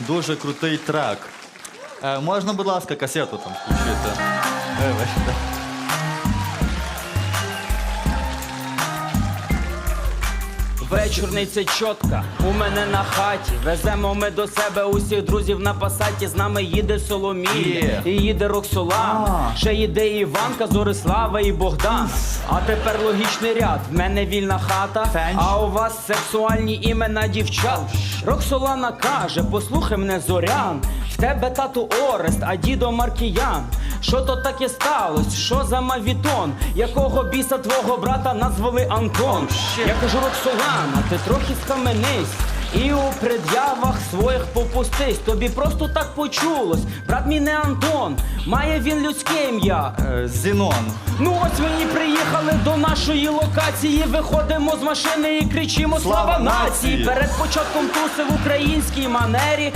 Дуже крутий трек. Е, можна, будь ласка, касету там включити. Вибачте. Вечорний це чотка, у мене на хаті. Веземо ми до себе усіх друзів на пасаті. З нами їде Соломія, і їде Роксолана. Ще їде Іванка, Зорислава і Богдан. А тепер логічний ряд. В мене вільна хата, а у вас сексуальні імена дівчат. Роксолана каже: послухай мене зорян. В тебе тату Орест, а дідо Маркіян. Що то таке сталося? Що за мавітон? Якого біса твого брата назвали Антон? Я кажу, Роксолана, ти трохи скаменись. І у пред'явах своїх попустись. Тобі просто так почулось. Брат мій не Антон, має він людське ім'я. Е, Зінон. Ну ось ми і приїхали до нашої локації. Виходимо з машини і кричимо Слава, Слава нації! нації!» Перед початком туси в українській манері